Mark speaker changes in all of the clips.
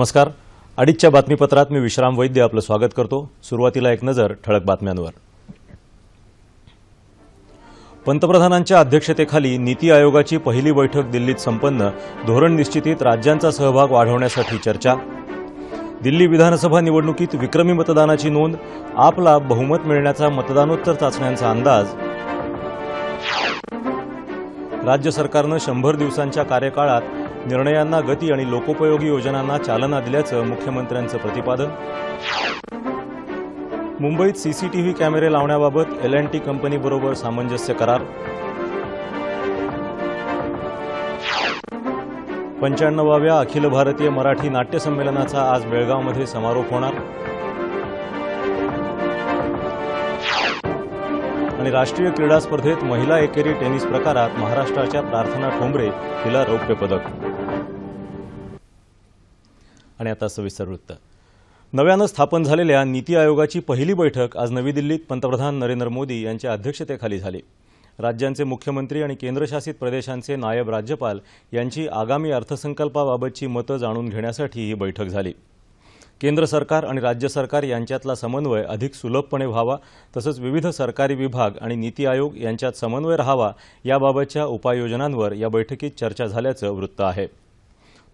Speaker 1: नमस्कार अडीचच्या बातमीपत्रात मी विश्राम वैद्य आपलं स्वागत करतो सुरुवातीला एक नजर ठळक बातम्यांवर पंतप्रधानांच्या अध्यक्षतेखाली नीती आयोगाची पहिली बैठक दिल्लीत संपन्न धोरण निश्चितीत राज्यांचा सहभाग वाढवण्यासाठी चर्चा दिल्ली विधानसभा निवडणुकीत विक्रमी मतदानाची नोंद आपला बहुमत मिळण्याचा मतदानोत्तर चाचण्यांचा अंदाज राज्य सरकारनं शंभर दिवसांच्या कार्यकाळात निर्णयांना गती आणि लोकोपयोगी योजनांना चालना दिल्याचं मुख्यमंत्र्यांचं प्रतिपादन मुंबईत सीसीटीव्ही कॅमेरे लावण्याबाबत एल अँड टी कंपनीबरोबर सामंजस्य करार पंच्याण्णवाव्या अखिल भारतीय मराठी नाट्य संमेलनाचा आज बेळगावमध्ये समारोप होणार आणि राष्ट्रीय क्रीडा स्पर्धेत महिला एकेरी टेनिस प्रकारात महाराष्ट्राच्या प्रार्थना ठोंबरे हिला रौप्य पदक आणि आता सविस्तर वृत्त नव्यानं स्थापन झालेल्या नीती आयोगाची पहिली बैठक आज नवी दिल्लीत पंतप्रधान नरेंद्र मोदी यांच्या अध्यक्षतेखाली झाली राज्यांचे मुख्यमंत्री आणि केंद्रशासित प्रदेशांचे नायब राज्यपाल यांची आगामी अर्थसंकल्पाबाबतची मतं जाणून घेण्यासाठी ही बैठक झाली केंद्र सरकार आणि राज्य सरकार यांच्यातला समन्वय अधिक सुलभपणे व्हावा तसंच विविध सरकारी विभाग आणि नीती आयोग यांच्यात समन्वय राहावा याबाबतच्या उपाययोजनांवर या बैठकीत चर्चा झाल्याचं वृत्त आहे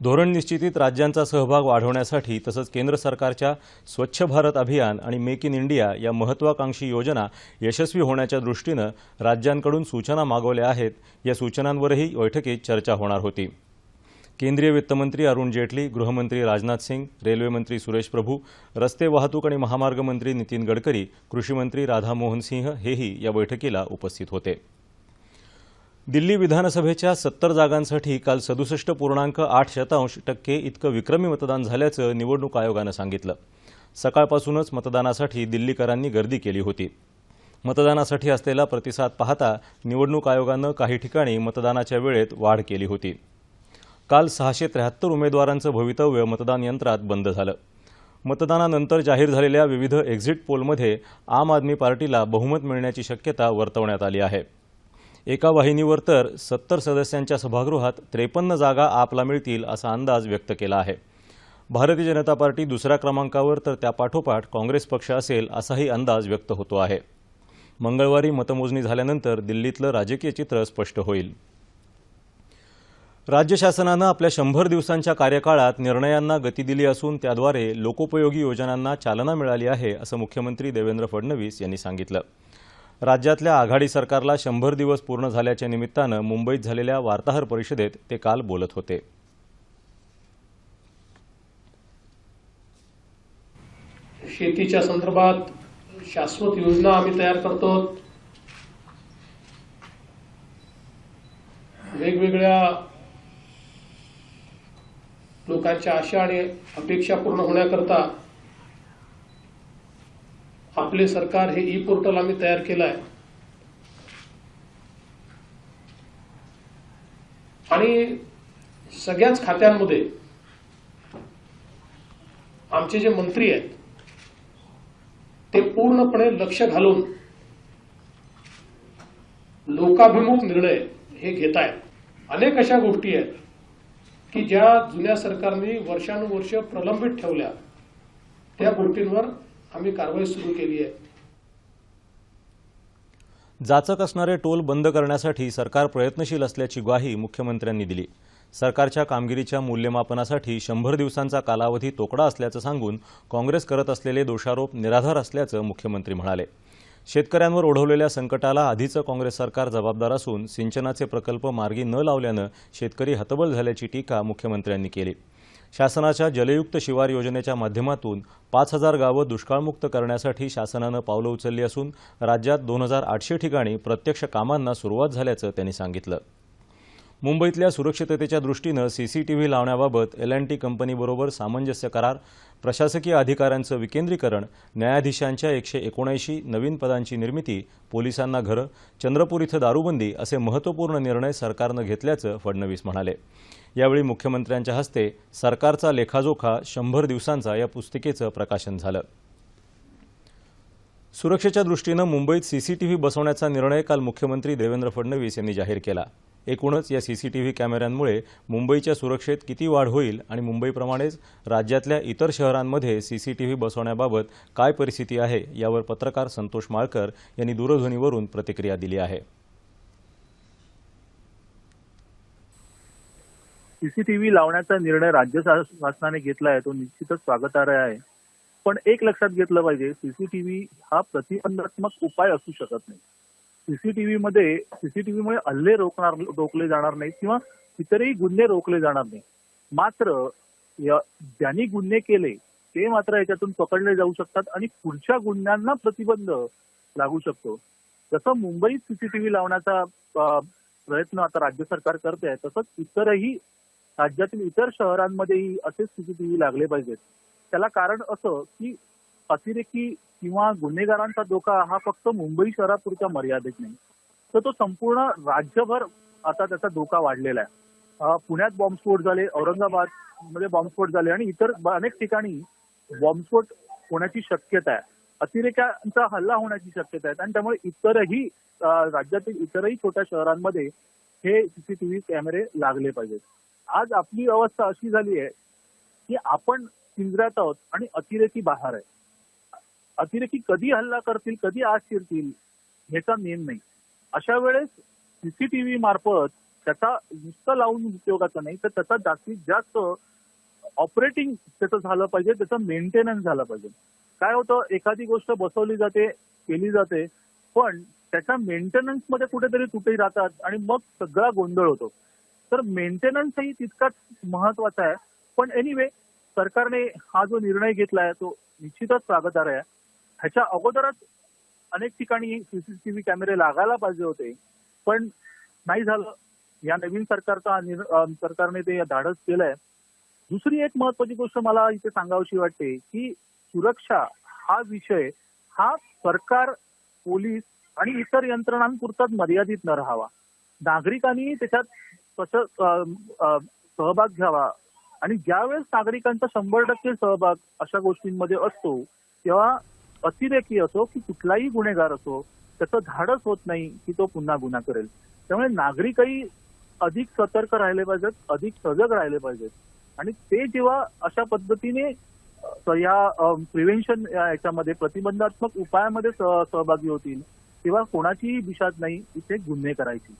Speaker 1: धोरण निश्चितीत राज्यांचा सहभाग वाढवण्यासाठी तसंच केंद्र सरकारच्या स्वच्छ भारत अभियान आणि मेक इन इंडिया या महत्त्वाकांक्षी योजना यशस्वी होण्याच्या दृष्टीनं राज्यांकडून सूचना मागवल्या आहेत या सूचनांवरही बैठकीत चर्चा होणार होती केंद्रीय वित्तमंत्री अरुण जेटली गृहमंत्री राजनाथ सिंग रेल्वेमंत्री सुरेश प्रभू रस्ते वाहतूक आणि महामार्ग मंत्री नितीन गडकरी कृषीमंत्री राधामोहन सिंह हेही या बैठकीला उपस्थित होते दिल्ली विधानसभेच्या सत्तर जागांसाठी काल सदुसष्ट पूर्णांक आठ शतांश टक्के इतकं विक्रमी मतदान झाल्याचं निवडणूक आयोगानं सांगितलं सकाळपासूनच मतदानासाठी दिल्लीकरांनी गर्दी केली होती मतदानासाठी असलेला प्रतिसाद पाहता निवडणूक आयोगानं काही ठिकाणी मतदानाच्या वेळेत वाढ केली होती काल सहाशे त्र्याहत्तर उमेदवारांचं भवितव्य मतदान यंत्रात बंद झालं मतदानानंतर जाहीर झालेल्या विविध एक्झिट पोलमध्ये आम आदमी पार्टीला बहुमत मिळण्याची शक्यता वर्तवण्यात आली आहे एका वाहिनीवर तर सत्तर सदस्यांच्या सभागृहात त्रेपन्न जागा आपला मिळतील असा अंदाज व्यक्त केला आहे भारतीय जनता पार्टी दुसऱ्या क्रमांकावर तर त्यापाठोपाठ काँग्रेस पक्ष असेल असाही अंदाज व्यक्त होतो आहे मंगळवारी मतमोजणी झाल्यानंतर दिल्लीतलं राजकीय चित्र स्पष्ट होईल राज्य शासनानं आपल्या शंभर दिवसांच्या कार्यकाळात निर्णयांना गती दिली असून त्याद्वारे लोकोपयोगी योजनांना चालना मिळाली आहे असं मुख्यमंत्री देवेंद्र फडणवीस यांनी सांगितलं राज्यातल्या आघाडी सरकारला शंभर दिवस पूर्ण झाल्याच्या निमित्तानं मुंबईत झालेल्या वार्ताहर परिषदेत ते काल बोलत होते
Speaker 2: शेतीच्या संदर्भात शाश्वत योजना आम्ही तयार करतो वेगवेगळ्या लोकांच्या आशा आणि अपेक्षा पूर्ण होण्याकरता आपले सरकार हे ई पोर्टल आम्ही तयार केलं आहे आणि सगळ्याच खात्यांमध्ये आमचे जे मंत्री आहेत ते पूर्णपणे लक्ष घालून लोकाभिमुख निर्णय हे घेत आहेत अनेक अशा गोष्टी आहेत की ज्या जुन्या सरकारने वर्षानुवर्ष प्रलंबित ठेवल्या त्या गोष्टींवर आम्ही कारवाई सुरू केली आहे
Speaker 1: जाचक असणारे टोल बंद करण्यासाठी सरकार प्रयत्नशील असल्याची ग्वाही मुख्यमंत्र्यांनी दिली सरकारच्या कामगिरीच्या मूल्यमापनासाठी शंभर दिवसांचा कालावधी तोकडा असल्याचं सांगून काँग्रेस करत असलेले दोषारोप निराधार असल्याचं मुख्यमंत्री म्हणाले शेतकऱ्यांवर ओढवलेल्या संकटाला आधीचं काँग्रेस सरकार जबाबदार असून सिंचनाचे प्रकल्प मार्गी न लावल्यानं शेतकरी हतबल झाल्याची टीका मुख्यमंत्र्यांनी केली शासनाच्या जलयुक्त शिवार योजनेच्या माध्यमातून पाच हजार गावं दुष्काळमुक्त करण्यासाठी शासनानं पावलं उचलली असून राज्यात दोन हजार आठशे ठिकाणी प्रत्यक्ष कामांना सुरुवात झाल्याचं त्यांनी सांगितलं मुंबईतल्या सुरक्षिततेच्या दृष्टीनं सीसीटीव्ही लावण्याबाबत एल अँड टी कंपनीबरोबर सामंजस्य करार प्रशासकीय अधिकाऱ्यांचं विकेंद्रीकरण न्यायाधीशांच्या एकशे एकोणऐंशी नवीन पदांची निर्मिती पोलिसांना घरं चंद्रपूर इथं दारूबंदी असे महत्त्वपूर्ण निर्णय सरकारनं घेतल्याचं फडणवीस म्हणाले यावेळी मुख्यमंत्र्यांच्या हस्ते सरकारचा लेखाजोखा शंभर दिवसांचा या पुस्तिकेचं प्रकाशन झालं सुरक्षेच्या दृष्टीनं मुंबईत सीसीटीव्ही बसवण्याचा निर्णय काल मुख्यमंत्री देवेंद्र फडणवीस यांनी जाहीर केला एकूणच या सीसीटीव्ही कॅमेऱ्यांमुळे मुंबईच्या सुरक्षेत किती वाढ होईल आणि मुंबईप्रमाणेच राज्यातल्या इतर शहरांमध्ये सीसीटीव्ही बसवण्याबाबत काय परिस्थिती आहे यावर पत्रकार संतोष माळकर यांनी दूरध्वनीवरून प्रतिक्रिया दिली आहे
Speaker 3: सीसीटीव्ही लावण्याचा निर्णय राज्य शासनाने घेतला आहे तो निश्चितच स्वागतार्ह आहे पण एक लक्षात घेतलं पाहिजे सीसीटीव्ही हा प्रतिबंधात्मक उपाय असू शकत नाही सीसीटीव्ही मध्ये सीसीटीव्ही मुळे हल्ले रोखणार रोखले जाणार नाही किंवा इतरही गुन्हे रोखले जाणार नाही मात्र ज्यांनी गुन्हे केले ते मात्र याच्यातून पकडले जाऊ शकतात आणि पुढच्या गुन्ह्यांना प्रतिबंध लागू शकतो जसं मुंबईत सीसीटीव्ही लावण्याचा प्रयत्न आता राज्य सरकार करते तसंच इतरही राज्यातील इतर शहरांमध्येही असे सीसीटीव्ही लागले पाहिजेत त्याला कारण असं की अतिरेकी किंवा गुन्हेगारांचा धोका हा फक्त मुंबई शहरापुरता मर्यादित नाही तर तो संपूर्ण राज्यभर आता त्याचा धोका वाढलेला आहे पुण्यात बॉम्बस्फोट झाले औरंगाबाद मध्ये बॉम्बस्फोट झाले आणि इतर अनेक ठिकाणी बॉम्बस्फोट होण्याची शक्यता आहे अतिरेक्यांचा हल्ला होण्याची शक्यता आहे आणि त्यामुळे इतरही राज्यातील इतरही छोट्या शहरांमध्ये हे सीसीटीव्ही कॅमेरे लागले पाहिजेत आज आपली अवस्था अशी झाली आहे की आपण पिंजऱ्यात आहोत आणि अतिरेकी बाहेर आहे अतिरेकी कधी हल्ला करतील कधी आज शिरतील ह्याचा नेम नाही अशा वेळेस सीसीटीव्ही मार्फत त्याचा नुसतं लावून उपयोगाचा नाही तर त्याचा जास्तीत जास्त ऑपरेटिंग त्याचं झालं पाहिजे त्याचं मेंटेनन्स झालं पाहिजे काय होतं एखादी गोष्ट बसवली जाते केली जाते पण त्याच्या मेंटेनन्समध्ये कुठेतरी तुटे राहतात आणि मग सगळा गोंधळ होतो तर मेंटेनन्सही तितकाच महत्वाचा आहे पण एनिवे सरकारने हा जो निर्णय घेतला तो निश्चितच स्वागतार आहे ह्याच्या अगोदरच अनेक ठिकाणी सीसीटीव्ही कॅमेरे लागायला पाहिजे होते पण नाही झालं या नवीन सरकारचा सरकारने ते धाडस केलंय दुसरी एक महत्वाची गोष्ट मला इथे सांगावशी वाटते की सुरक्षा हा विषय हा सरकार पोलीस आणि इतर यंत्रणांपुरताच मर्यादित न राहावा नागरिकांनी त्याच्यात कसं सहभाग घ्यावा आणि ज्यावेळेस नागरिकांचा शंभर टक्के सहभाग अशा गोष्टींमध्ये असतो तेव्हा अतिरेकी असो की कुठलाही गुन्हेगार असो त्याचं धाडस होत नाही की तो पुन्हा गुन्हा करेल त्यामुळे नागरिकही अधिक सतर्क राहिले पाहिजेत अधिक सजग राहिले पाहिजेत आणि ते जेव्हा अशा पद्धतीने या प्रिव्हेन्शन याच्यामध्ये प्रतिबंधात्मक उपायामध्ये सहभागी होतील तेव्हा कोणाचीही दिशात नाही इथे गुन्हे करायची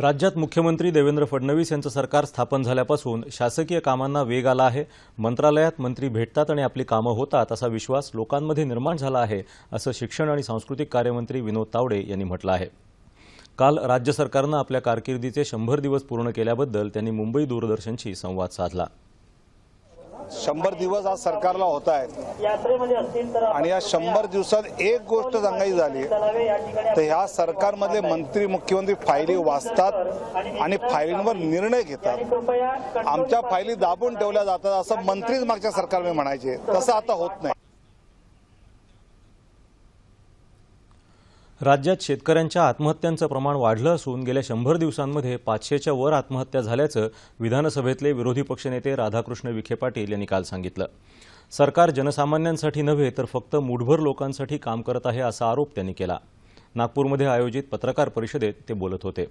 Speaker 1: राज्यात मुख्यमंत्री देवेंद्र फडणवीस यांचं सरकार स्थापन झाल्यापासून शासकीय कामांना वेग आला आहे मंत्रालयात मंत्री भेटतात आणि आपली कामं होतात असा विश्वास लोकांमध्ये निर्माण झाला आहे असं शिक्षण आणि सांस्कृतिक कार्यमंत्री विनोद तावडे यांनी म्हटलं आहे काल राज्य सरकारनं आपल्या कारकिर्दीचे शंभर दिवस पूर्ण केल्याबद्दल त्यांनी मुंबई दूरदर्शनशी संवाद साधला
Speaker 3: शंभर दिवस आज सरकारला होत आहेत आणि या शंभर दिवसात एक गोष्ट सांगायची झाली तर ह्या सरकारमधले मंत्री मुख्यमंत्री फायली वाचतात आणि फायलींवर निर्णय घेतात आमच्या फायली दाबून ठेवल्या जातात असं मंत्रीच मागच्या सरकारने म्हणायचे तसं आता होत नाही
Speaker 1: राज्यात शेतकऱ्यांच्या आत्महत्यांचं प्रमाण वाढलं असून गेल्या शंभर दिवसांमध्ये पाचशेच्या वर आत्महत्या झाल्याचं विधानसभेतले विरोधी पक्षनेते राधाकृष्ण विखे पाटील यांनी काल सांगितलं सरकार जनसामान्यांसाठी नव्हे तर फक्त मुठभर लोकांसाठी काम करत आहे असा आरोप त्यांनी केला नागपूरमध्ये आयोजित पत्रकार परिषदेत ते बोलत होते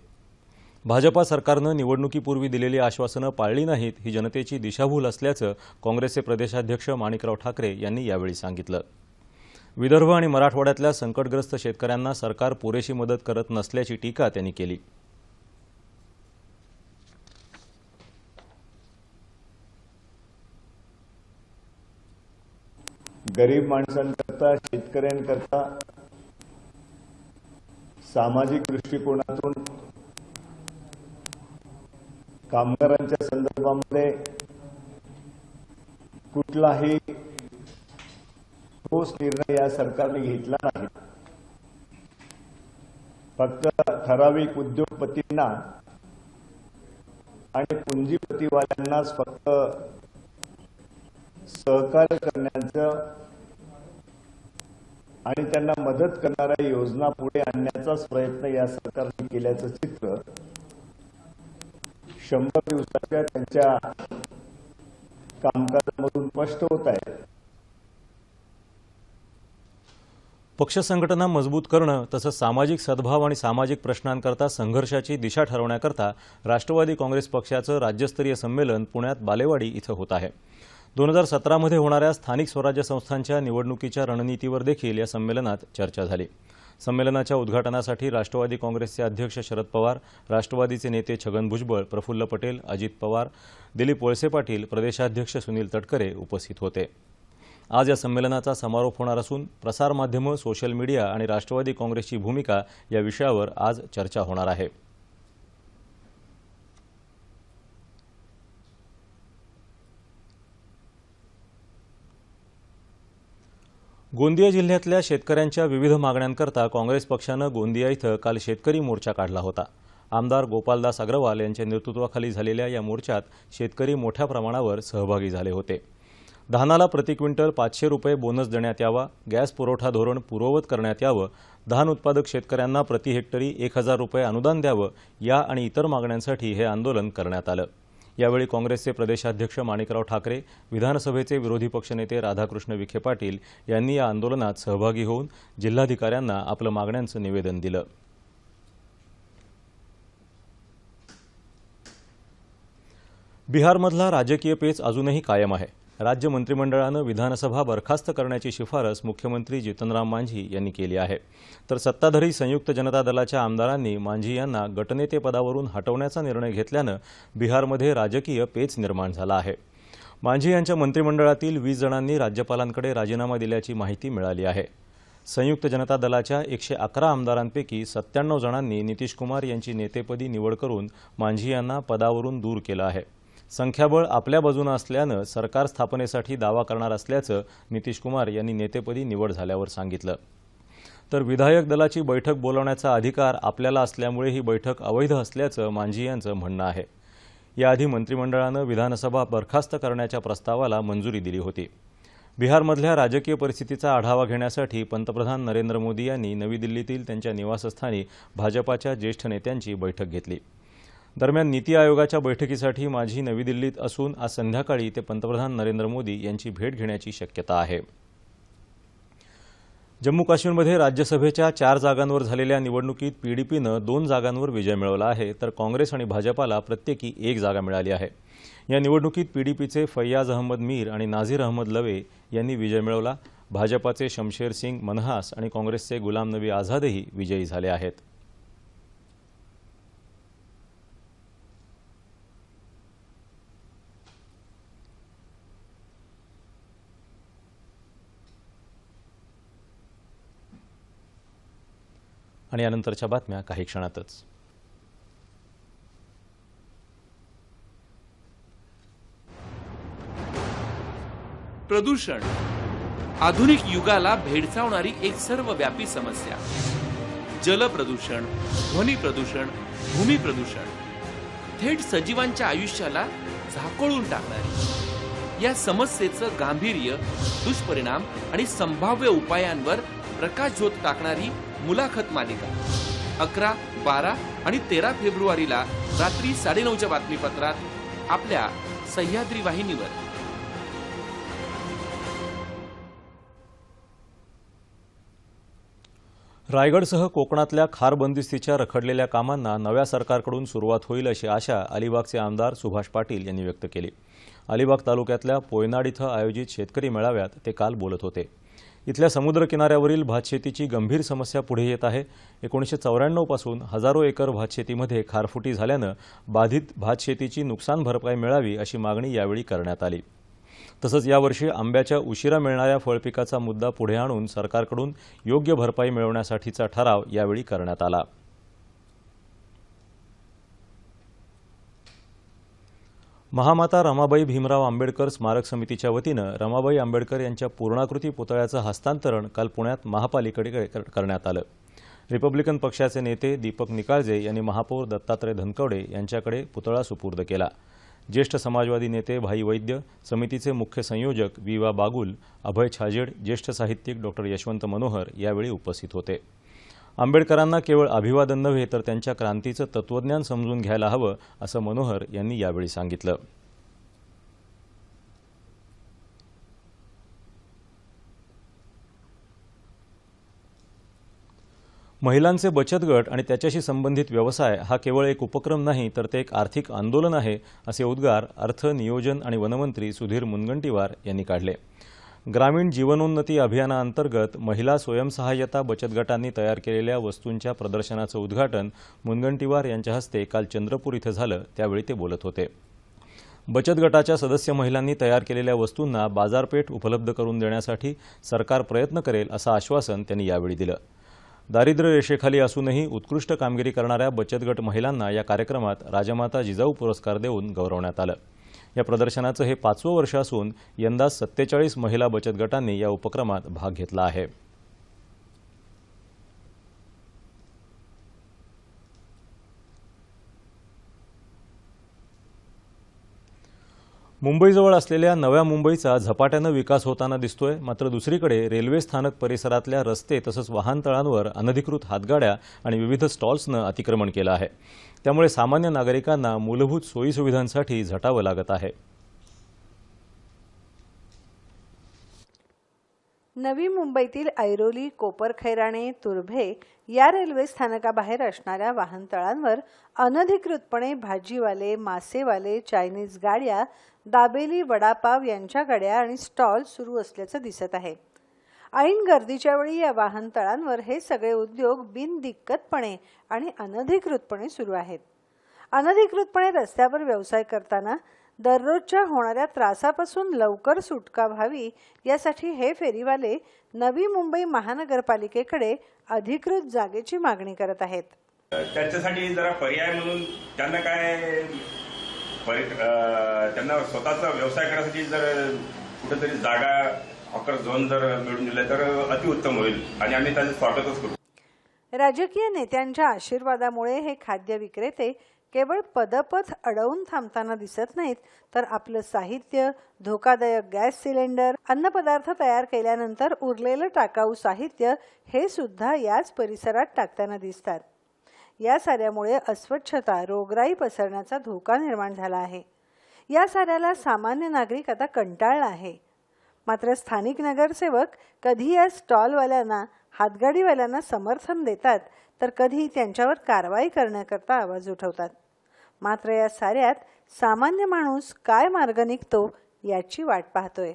Speaker 1: भाजपा सरकारनं निवडणुकीपूर्वी दिलेली आश्वासनं पाळली नाहीत ही जनतेची दिशाभूल असल्याचं काँग्रेसचे प्रदेशाध्यक्ष माणिकराव ठाकरे यांनी यावेळी सांगितलं विदर्भ आणि मराठवाड्यातल्या संकटग्रस्त शेतकऱ्यांना सरकार पुरेशी मदत करत नसल्याची टीका त्यांनी केली
Speaker 3: गरीब माणसांकरता शेतकऱ्यांकरता सामाजिक दृष्टिकोनातून कामगारांच्या संदर्भामध्ये कुठलाही ठोस निर्णय या सरकारने घेतला नाही फक्त ठराविक उद्योगपतींना आणि पुंजीपतीवाल्यांनाच फक्त सहकार्य करण्याचं आणि त्यांना मदत करणाऱ्या योजना पुढे आणण्याचाच प्रयत्न या सरकारने केल्याचं चित्र शंभर दिवसाच्या त्यांच्या कामकाजामधून स्पष्ट होत आहे
Speaker 1: पक्ष संघटना मजबूत करणं तसंच सामाजिक सद्भाव आणि सामाजिक प्रश्नांकरता संघर्षाची दिशा ठरवण्याकरता राष्ट्रवादी काँग्रेस पक्षाचं राज्यस्तरीय संमेलन पुण्यात बालेवाडी इथं होत आहे दोन हजार सतरामध्ये होणाऱ्या स्थानिक स्वराज्य संस्थांच्या निवडणुकीच्या रणनीतीवर देखील या संमेलनात चर्चा झाली संमेलनाच्या उद्घाटनासाठी राष्ट्रवादी काँग्रेसचे अध्यक्ष शरद पवार राष्ट्रवादीचे नेते छगन भुजबळ प्रफुल्ल पटेल अजित पवार दिलीप वळसे पाटील प्रदेशाध्यक्ष सुनील तटकरे उपस्थित होते आज या संमेलनाचा समारोप होणार असून प्रसारमाध्यमं सोशल मीडिया आणि राष्ट्रवादी काँग्रेसची भूमिका या विषयावर आज चर्चा होणार आहे गोंदिया जिल्ह्यातल्या शेतकऱ्यांच्या विविध मागण्यांकरता काँग्रेस पक्षानं गोंदिया इथं काल शेतकरी मोर्चा काढला होता आमदार गोपालदास अग्रवाल यांच्या नेतृत्वाखाली झालेल्या या मोर्चात शेतकरी मोठ्या प्रमाणावर सहभागी झाले होते धानाला प्रति क्विंटल पाचशे रुपये बोनस देण्यात यावा गॅस पुरवठा धोरण पूर्ववत करण्यात यावं धान उत्पादक शेतकऱ्यांना प्रति हेक्टरी एक हजार रुपये अनुदान द्यावं या आणि इतर मागण्यांसाठी हे आंदोलन करण्यात आलं यावेळी काँग्रेसचे प्रदेशाध्यक्ष माणिकराव ठाकरे विधानसभेचे विरोधी पक्षनेते राधाकृष्ण विखे पाटील यांनी या आंदोलनात सहभागी होऊन जिल्हाधिकाऱ्यांना आपलं मागण्यांचं निवेदन दिलं बिहारमधला राजकीय पेच अजूनही कायम आहे राज्य मंत्रिमंडळानं विधानसभा बरखास्त करण्याची शिफारस मुख्यमंत्री जितनराम मांझी यांनी केली आहे तर सत्ताधारी संयुक्त जनता दलाच्या आमदारांनी मांझी यांना पदावरून हटवण्याचा निर्णय घेतल्यानं बिहारमध्ये राजकीय पेच निर्माण झाला आहे मांझी यांच्या मंत्रिमंडळातील वीस जणांनी राज्यपालांकडे राजीनामा दिल्याची माहिती मिळाली आहे संयुक्त जनता दलाच्या एकशे अकरा आमदारांपैकी सत्त्याण्णव जणांनी नितीश कुमार यांची नेतेपदी निवड करून मांझी यांना पदावरून दूर केलं आहे संख्याबळ आपल्या बाजूनं असल्यानं सरकार स्थापनेसाठी दावा करणार असल्याचं नितीश कुमार यांनी नेतेपदी निवड झाल्यावर सांगितलं तर विधायक दलाची बैठक बोलावण्याचा अधिकार आपल्याला असल्यामुळे ही बैठक अवैध असल्याचं मांझी यांचं म्हणणं आहे याआधी मंत्रिमंडळानं विधानसभा बरखास्त करण्याच्या प्रस्तावाला मंजुरी दिली होती बिहारमधल्या राजकीय परिस्थितीचा आढावा घेण्यासाठी पंतप्रधान नरेंद्र मोदी यांनी नवी दिल्लीतील त्यांच्या निवासस्थानी भाजपाच्या ज्येष्ठ नेत्यांची बैठक घेतली दरम्यान नीती आयोगाच्या बैठकीसाठी माझी नवी दिल्लीत असून आज संध्याकाळी ते पंतप्रधान नरेंद्र मोदी यांची भेट घेण्याची शक्यता आहे जम्मू काश्मीरमध्ये राज्यसभेच्या चार जागांवर झालेल्या निवडणुकीत पीडीपीनं दोन जागांवर विजय मिळवला आहे तर काँग्रेस आणि भाजपाला प्रत्येकी एक जागा मिळाली आहे या निवडणुकीत पीडीपीचे फैयाज अहमद मीर आणि नाझीर अहमद लवे यांनी विजय मिळवला भाजपाचे शमशेर सिंग मनहास आणि काँग्रेसचे गुलाम नबी आझादही विजयी झाले आहेत आणि यानंतरच्या बातम्या काही क्षणातच प्रदूषण
Speaker 3: आधुनिक युगाला भेडसावणारी एक सर्वव्यापी समस्या जल प्रदूषण ध्वनी प्रदूषण भूमी प्रदूषण थेट सजीवांच्या आयुष्याला झाकळून टाकणारी या समस्येचं गांभीर्य दुष्परिणाम आणि संभाव्य उपायांवर प्रकाश झोत टाकणारी मुलाखत मालिका अकरा
Speaker 2: बारा आणि तेरा फेब्रुवारीला रात्री साडेनऊच्या बातमीपत्रात आपल्या सह्याद्री वाहिनीवर
Speaker 1: रायगडसह कोकणातल्या खारबंदिस्तीच्या रखडलेल्या कामांना नव्या सरकारकडून सुरुवात होईल अशी आशा अलिबागचे आमदार सुभाष पाटील यांनी व्यक्त केली अलिबाग तालुक्यातल्या पोयनाड इथं आयोजित शेतकरी मेळाव्यात ते काल बोलत होते इथल्या समुद्रकिनाऱ्यावरील भातशेतीची गंभीर समस्या पुढे येत आहे एकोणीसशे चौऱ्याण्णवपासून हजारो एकर भातशेतीमध्ये खारफुटी झाल्यानं बाधित भातशेतीची नुकसान भरपाई मिळावी अशी मागणी यावेळी करण्यात आली तसंच यावर्षी आंब्याच्या उशिरा मिळणाऱ्या फळपिकाचा मुद्दा पुढे आणून सरकारकडून योग्य भरपाई मिळवण्यासाठीचा ठराव यावेळी करण्यात आला महामाता रमाबाई भीमराव आंबेडकर स्मारक समितीच्या वतीनं रमाबाई आंबेडकर यांच्या पूर्णाकृती पुतळ्याचं हस्तांतरण काल पुण्यात महापालिकेकडे करण्यात आलं रिपब्लिकन पक्षाचे नेते दीपक निकाळजे यांनी महापौर दत्तात्रय धनकवडे यांच्याकडे पुतळा सुपूर्द केला ज्येष्ठ समाजवादी नेते भाई वैद्य समितीचे मुख्य संयोजक वा बागुल अभय छाजेड ज्येष्ठ साहित्यिक डॉक्टर यशवंत मनोहर यावेळी उपस्थित होते आंबेडकरांना केवळ अभिवादन नव्हे तर त्यांच्या क्रांतीचं तत्वज्ञान समजून घ्यायला हवं असं मनोहर यांनी यावेळी सांगितलं महिलांचे बचत गट आणि त्याच्याशी संबंधित व्यवसाय हा केवळ एक उपक्रम नाही तर ते एक आर्थिक आंदोलन आहे असे उद्गार अर्थ नियोजन आणि वनमंत्री सुधीर मुनगंटीवार यांनी काढले ग्रामीण जीवनोन्नती अभियानाअंतर्गत महिला स्वयंसहाय्यता बचत गटांनी तयार केलेल्या वस्तूंच्या प्रदर्शनाचं उद्घाटन मुनगंटीवार यांच्या हस्ते काल चंद्रपूर इथं झालं त्यावेळी ते बोलत होते बचत गटाच्या सदस्य महिलांनी तयार केलेल्या वस्तूंना बाजारपेठ उपलब्ध करून देण्यासाठी सरकार प्रयत्न करेल असं आश्वासन त्यांनी यावेळी दिलं दारिद्र्य रेषेखाली असूनही उत्कृष्ट कामगिरी करणाऱ्या बचत गट महिलांना या कार्यक्रमात राजमाता जिजाऊ पुरस्कार देऊन गौरवण्यात आलं या प्रदर्शनाचं हे पाचवं वर्ष असून यंदा सत्तेचाळीस महिला बचत गटांनी या उपक्रमात भाग घेतला आहे मुंबईजवळ असलेल्या नव्या मुंबईचा झपाट्यानं विकास होताना दिसतोय मात्र दुसरीकडे रेल्वे स्थानक परिसरातल्या रस्ते तसंच वाहनतळांवर अनधिकृत हातगाड्या आणि विविध स्टॉल्सनं अतिक्रमण केलं आहे त्यामुळे सामान्य नागरिकांना मूलभूत सोयीसुविधांसाठी झटावं लागत आहे
Speaker 4: नवी मुंबईतील ऐरोली कोपरखैराणे तुर्भे या रेल्वे स्थानकाबाहेर असणाऱ्या वाहनतळांवर अनधिकृतपणे भाजीवाले मासेवाले चायनीज गाड्या दाबेली वडापाव यांच्या गाड्या आणि स्टॉल सुरू असल्याचं दिसत आहे ऐन गर्दीच्या वेळी या वाहनतळांवर हे सगळे उद्योग बिनदिक्कतपणे आणि अनधिकृतपणे सुरू आहेत अनधिकृतपणे रस्त्यावर व्यवसाय करताना दररोजच्या होणाऱ्या त्रासापासून लवकर सुटका व्हावी यासाठी हे फेरीवाले नवी मुंबई महानगरपालिकेकडे अधिकृत जागेची मागणी करत आहेत
Speaker 1: त्याच्यासाठी जरा पर्याय म्हणून त्यांना काय त्यांना स्वतःचा व्यवसाय करण्यासाठी जर कुठेतरी जागा होईल आणि आम्ही करू
Speaker 4: राजकीय नेत्यांच्या आशीर्वादामुळे हे खाद्य विक्रेते केवळ पदपथ अडवून थांबताना दिसत नाहीत तर आपलं साहित्य धोकादायक गॅस सिलेंडर अन्नपदार्थ तयार केल्यानंतर उरलेलं टाकाऊ साहित्य हे सुद्धा याच परिसरात टाकताना दिसतात या साऱ्यामुळे अस्वच्छता रोगराई पसरण्याचा धोका निर्माण झाला आहे या साऱ्याला सामान्य नागरिक आता कंटाळला आहे मात्र स्थानिक नगरसेवक कधी या स्टॉलवाल्यांना हातगाडीवाल्यांना समर्थन देतात तर कधी त्यांच्यावर कारवाई करण्याकरता आवाज उठवतात मात्र या साऱ्यात सामान्य माणूस काय मार्ग निघतो याची वाट पाहतोय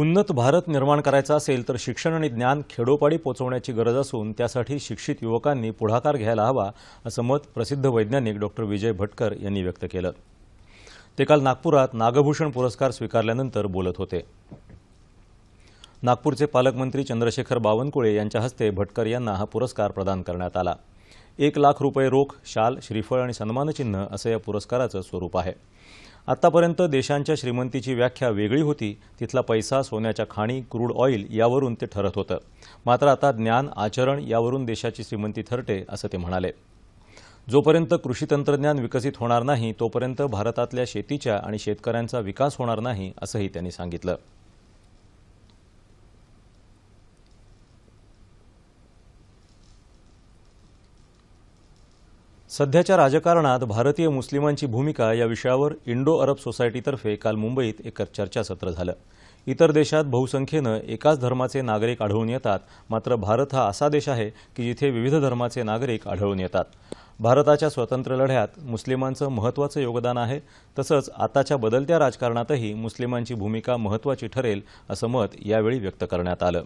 Speaker 1: उन्नत भारत निर्माण करायचा असेल तर शिक्षण आणि ज्ञान खेडोपाडी पोचवण्याची गरज असून त्यासाठी शिक्षित युवकांनी पुढाकार घ्यायला हवा असं मत प्रसिद्ध वैज्ञानिक डॉक्टर विजय भटकर यांनी व्यक्त केलं ते काल नागपुरात नागभूषण पुरस्कार स्वीकारल्यानंतर बोलत होते नागपूरचे पालकमंत्री चंद्रशेखर बावनकुळे यांच्या हस्ते भटकर यांना हा पुरस्कार प्रदान करण्यात आला एक लाख रुपये रोख शाल श्रीफळ आणि सन्मानचिन्ह असं या पुरस्काराचं स्वरूप आहे आतापर्यंत देशांच्या श्रीमंतीची व्याख्या वेगळी होती तिथला पैसा सोन्याच्या खाणी क्रूड ऑइल यावरून ते ठरत होतं मात्र आता ज्ञान आचरण यावरून देशाची श्रीमंती ठरते असं ते म्हणाले जोपर्यंत कृषी तंत्रज्ञान विकसित होणार नाही तोपर्यंत भारतातल्या शेतीच्या आणि शेतकऱ्यांचा विकास होणार नाही असंही त्यांनी सांगितलं सध्याच्या राजकारणात भारतीय मुस्लिमांची भूमिका या विषयावर इंडो अरब सोसायटीतर्फे काल मुंबईत एक चर्चासत्र झालं इतर देशात बहुसंख्येनं एकाच धर्माचे नागरिक आढळून येतात मात्र भारत हा असा देश आहे की जिथे विविध धर्माचे नागरिक आढळून येतात भारताच्या स्वतंत्र लढ्यात मुस्लिमांचं महत्त्वाचं योगदान आहे तसंच आताच्या बदलत्या राजकारणातही मुस्लिमांची भूमिका महत्त्वाची ठरेल असं मत यावेळी व्यक्त करण्यात आलं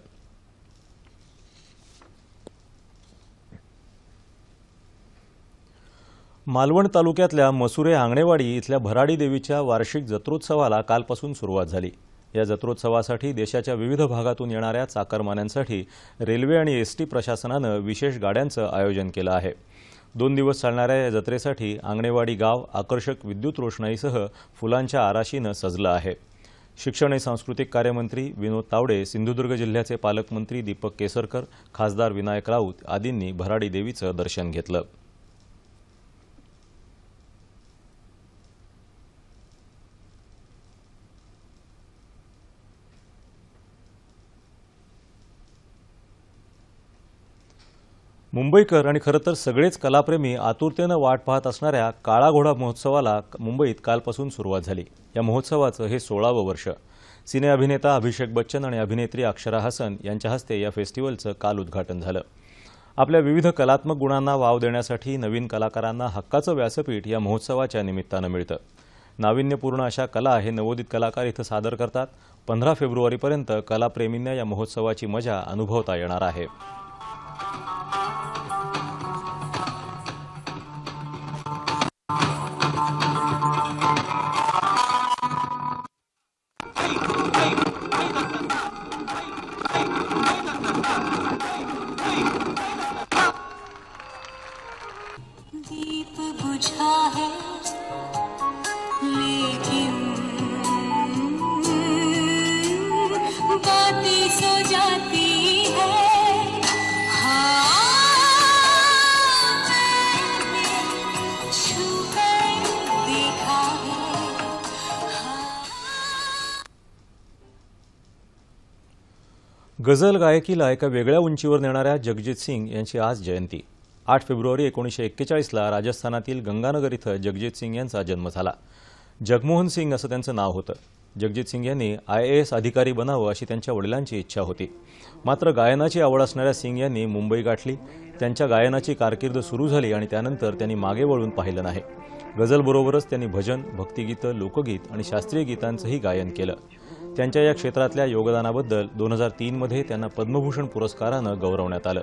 Speaker 1: मालवण तालुक्यातल्या मसुरे आंगणेवाडी इथल्या भराडी देवीच्या वार्षिक जत्रोत्सवाला कालपासून सुरुवात झाली या जत्रोत्सवासाठी देशाच्या विविध भागातून येणाऱ्या चाकरमान्यांसाठी रेल्वे आणि एसटी प्रशासनानं विशेष गाड्यांचं आयोजन केलं आहे दोन दिवस चालणाऱ्या या जत्रेसाठी आंगणेवाडी गाव आकर्षक विद्युत रोषणाईसह फुलांच्या आराशीनं सजलं आहे शिक्षण आणि सांस्कृतिक कार्यमंत्री विनोद तावडे सिंधुदुर्ग जिल्ह्याचे पालकमंत्री दीपक केसरकर खासदार विनायक राऊत आदींनी भराडी देवीचं दर्शन घेतलं मुंबईकर आणि खरं तर सगळेच कलाप्रेमी आतुरतेनं वाट पाहत असणाऱ्या काळा घोडा महोत्सवाला मुंबईत कालपासून सुरुवात झाली या महोत्सवाचं हे सोळावं वर्ष सिने अभिनेता अभिषेक बच्चन आणि अभिनेत्री अक्षरा हसन यांच्या हस्ते या फेस्टिवलचं काल उद्घाटन झालं आपल्या विविध कलात्मक गुणांना वाव देण्यासाठी नवीन कलाकारांना हक्काचं व्यासपीठ या महोत्सवाच्या निमित्तानं मिळतं नाविन्यपूर्ण अशा कला हे नवोदित कलाकार इथं सादर करतात पंधरा फेब्रुवारीपर्यंत कलाप्रेमींना या महोत्सवाची मजा अनुभवता येणार आहे गझल गायकीला एका वेगळ्या उंचीवर नेणाऱ्या जगजित सिंग यांची आज जयंती आठ फेब्रुवारी एकोणीसशे एक्केचाळीसला राजस्थानातील गंगानगर इथं जगजित सिंग यांचा जन्म झाला जगमोहन सिंग असं त्यांचं नाव होतं जगजित सिंग यांनी आय ए एस अधिकारी बनावं अशी त्यांच्या वडिलांची इच्छा होती मात्र गायनाची आवड असणाऱ्या सिंग यांनी मुंबई गाठली त्यांच्या गायनाची कारकीर्द सुरू झाली आणि त्यानंतर त्यांनी मागे वळून पाहिलं नाही गझलबरोबरच त्यांनी भजन भक्तिगीतं लोकगीत आणि शास्त्रीय गीतांचंही गायन केलं त्यांच्या या क्षेत्रातल्या योगदानाबद्दल दोन हजार तीनमध्ये त्यांना पद्मभूषण पुरस्कारानं गौरवण्यात आलं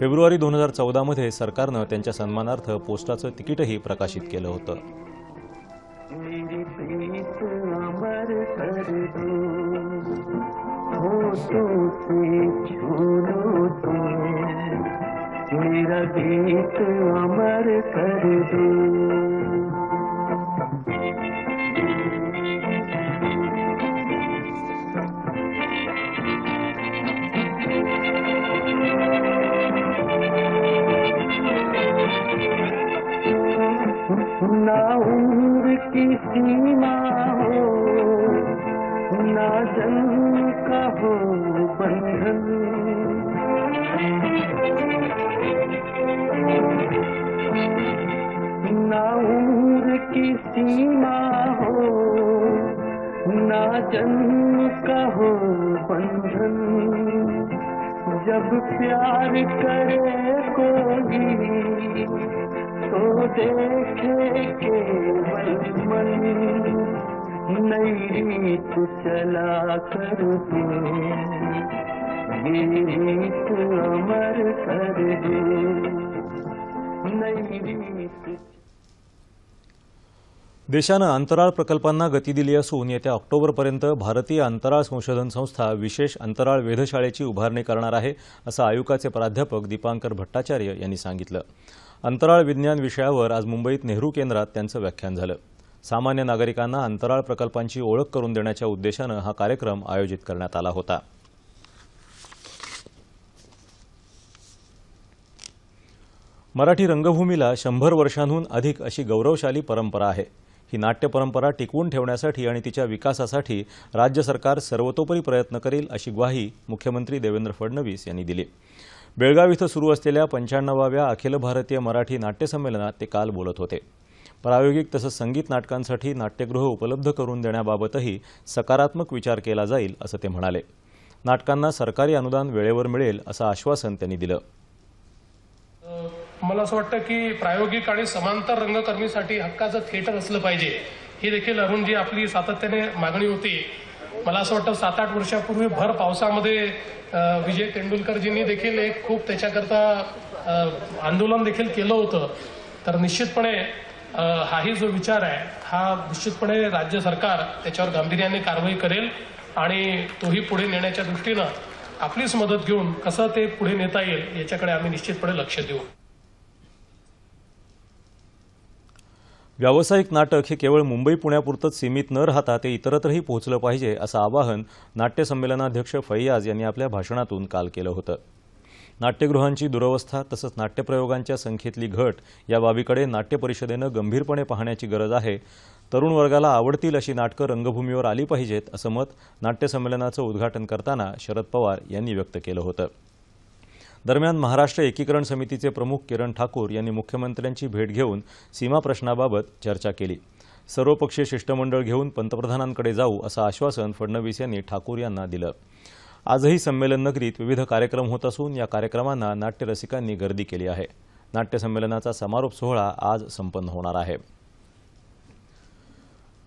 Speaker 1: फेब्रुवारी दोन हजार चौदामध्ये सरकारनं त्यांच्या सन्मानार्थ पोस्टाचं तिकीटही प्रकाशित केलं होतं
Speaker 2: गीत अमर कर
Speaker 4: ना उम्र की सीमा हो ना जन्म का हो बंधन ना उम्र की
Speaker 2: सीमा हो ना जन्म का हो बंधन जब प्यार
Speaker 3: करे कोई देखे चला कर दे अमर कर दे
Speaker 1: देशानं अंतराळ प्रकल्पांना गती दिली असून येत्या ऑक्टोबरपर्यंत भारतीय अंतराळ संशोधन संस्था विशेष अंतराळ वेधशाळेची उभारणी करणार आहे असं आयोगाचे प्राध्यापक दीपांकर भट्टाचार्य यांनी सांगितलं अंतराळ विज्ञान विषयावर आज मुंबईत नेहरू केंद्रात त्यांचं व्याख्यान झालं सामान्य नागरिकांना अंतराळ प्रकल्पांची ओळख करून देण्याच्या उद्देशानं हा कार्यक्रम आयोजित करण्यात आला होता मराठी रंगभूमीला शंभर वर्षांहून अधिक अशी गौरवशाली परंपरा आहे ही नाट्य परंपरा टिकवून ठेवण्यासाठी आणि तिच्या विकासासाठी राज्य सरकार सर्वतोपरी प्रयत्न करेल अशी ग्वाही मुख्यमंत्री देवेंद्र फडणवीस यांनी दिली बेळगाव इथं सुरू असलेल्या पंच्याण्णवाव्या अखिल भारतीय मराठी नाट्यसंमेलनात ते काल बोलत होते प्रायोगिक तसंच संगीत नाटकांसाठी नाट्यगृह उपलब्ध करून देण्याबाबतही सकारात्मक विचार केला जाईल असं ते म्हणाले नाटकांना सरकारी अनुदान वेळेवर मिळेल असं आश्वासन त्यांनी दिलं
Speaker 2: मला असं वाटतं की प्रायोगिक आणि समांतर रंगकर्मीसाठी हक्काचं थिएटर असलं पाहिजे ही देखील अरुणजी आपली सातत्याने मागणी होती मला असं वाटतं सात आठ वर्षापूर्वी भर पावसामध्ये विजय तेंडुलकरजींनी देखील एक खूप त्याच्याकरता आंदोलन देखील केलं होतं तर निश्चितपणे हाही जो विचार आहे हा निश्चितपणे राज्य सरकार त्याच्यावर गांभीर्याने कारवाई करेल आणि तोही पुढे नेण्याच्या दृष्टीनं आपलीच मदत घेऊन कसं ते पुढे नेता येईल याच्याकडे आम्ही निश्चितपणे लक्ष देऊ
Speaker 1: व्यावसायिक नाटक हे केवळ मुंबई पुण्यापुरतंच सीमित न राहता ते इतरत्रही पोहोचलं पाहिजे असं आवाहन नाट्यसंमेलनाध्यक्ष फैयाज यांनी आपल्या भाषणातून काल केलं होतं नाट्यगृहांची दुरवस्था तसंच नाट्यप्रयोगांच्या संख्येतली घट या बाबीकडे नाट्य परिषदेनं गंभीरपणे पाहण्याची गरज आहे तरुण वर्गाला आवडतील अशी नाटकं रंगभूमीवर आली पाहिजेत असं मत नाट्यसंमेलनाचं उद्घाटन करताना शरद पवार यांनी व्यक्त केलं होतं दरम्यान महाराष्ट्र एकीकरण समितीचे प्रमुख किरण ठाकूर यांनी मुख्यमंत्र्यांची भेट घेऊन सीमा प्रश्नाबाबत चर्चा केली सर्वपक्षीय शिष्टमंडळ घेऊन पंतप्रधानांकडे जाऊ असं आश्वासन फडणवीस यांनी ठाकूर यांना दिलं आजही संमेलन नगरीत विविध कार्यक्रम होत असून या कार्यक्रमांना नाट्यरसिकांनी गर्दी केली आहे नाट्यसंमेलनाचा समारोप सोहळा आज संपन्न होणार आहे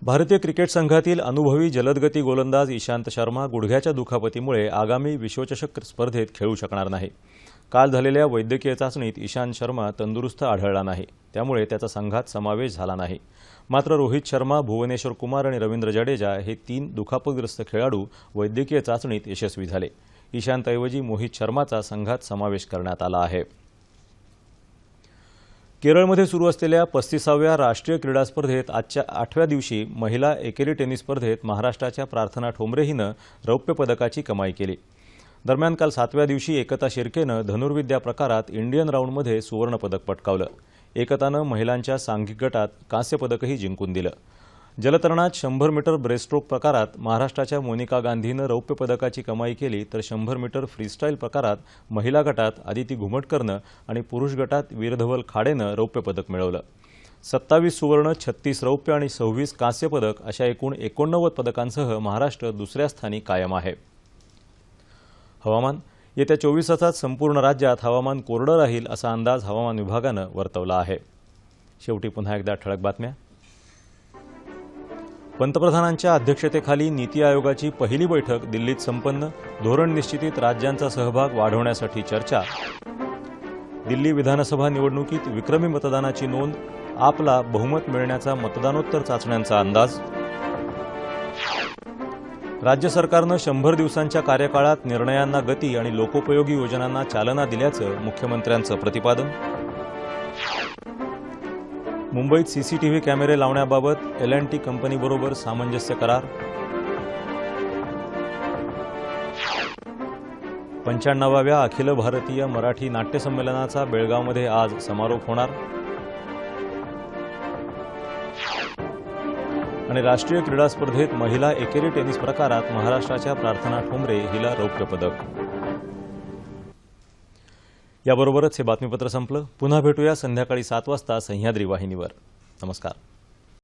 Speaker 1: भारतीय क्रिकेट संघातील अनुभवी जलदगती गोलंदाज इशांत शर्मा गुडघ्याच्या दुखापतीमुळे आगामी विश्वचषक स्पर्धेत खेळू शकणार नाही काल झालेल्या वैद्यकीय चाचणीत ईशांत शर्मा तंदुरुस्त आढळला नाही त्यामुळे त्याचा संघात समावेश झाला नाही मात्र रोहित शर्मा भुवनेश्वर कुमार आणि रवींद्र जडेजा हे तीन दुखापतग्रस्त खेळाडू वैद्यकीय चाचणीत यशस्वी झाले ईशांतऐवजी मोहित शर्माचा संघात समावेश करण्यात आला आहे केरळमध्ये सुरू असलेल्या पस्तीसाव्या राष्ट्रीय क्रीडा स्पर्धेत आजच्या आठव्या दिवशी महिला एकेरी टेनिस स्पर्धेत महाराष्ट्राच्या प्रार्थना ठोंबरे हिनं रौप्य पदकाची कमाई केली दरम्यान काल सातव्या दिवशी एकता शिर्केनं धनुर्विद्या प्रकारात इंडियन राऊंडमध्ये सुवर्णपदक पटकावलं एकतानं महिलांच्या सांघिक गटात कांस्यपदकही जिंकून दिलं जलतरणात शंभर मीटर ब्रेस्ट्रोक प्रकारात महाराष्ट्राच्या मोनिका गांधीनं रौप्य पदकाची कमाई केली तर शंभर मीटर फ्रीस्टाईल प्रकारात महिला गटात आदिती घुमटकरनं आणि पुरुष गटात वीरधवल खाडेनं रौप्य पदक मिळवलं सत्तावीस सुवर्ण छत्तीस रौप्य आणि सव्वीस कांस्य पदक अशा एकूण एकोणनव्वद पदकांसह महाराष्ट्र दुसऱ्या स्थानी कायम आहे हवामान येत्या चोवीस तासात संपूर्ण राज्यात हवामान कोरडं राहील असा अंदाज हवामान विभागानं वर्तवला आहे शेवटी पुन्हा एकदा ठळक बातम्या पंतप्रधानांच्या अध्यक्षतेखाली नीती आयोगाची पहिली बैठक दिल्लीत संपन्न धोरण निश्चितीत राज्यांचा सहभाग वाढवण्यासाठी चर्चा दिल्ली विधानसभा निवडणुकीत विक्रमी मतदानाची नोंद आपला बहुमत मिळण्याचा मतदानोत्तर चाचण्यांचा अंदाज राज्य सरकारनं शंभर दिवसांच्या कार्यकाळात निर्णयांना गती आणि लोकोपयोगी योजनांना चालना दिल्याचं मुख्यमंत्र्यांचं प्रतिपादन मुंबईत सीसीटीव्ही कॅमेरे लावण्याबाबत एल अँड टी कंपनीबरोबर सामंजस्य करार पंच्याण्णवाव्या अखिल भारतीय मराठी नाट्यसंमेलनाचा बेळगावमध्ये आज समारोप होणार आणि राष्ट्रीय क्रीडा स्पर्धेत महिला एकेरी टेनिस प्रकारात महाराष्ट्राच्या प्रार्थना ठोंबरे हिला रौप्य पदक याबरोबरच हे बातमीपत्र संपलं पुन्हा भेटूया संध्याकाळी सात वाजता सह्याद्री वाहिनीवर
Speaker 2: नमस्कार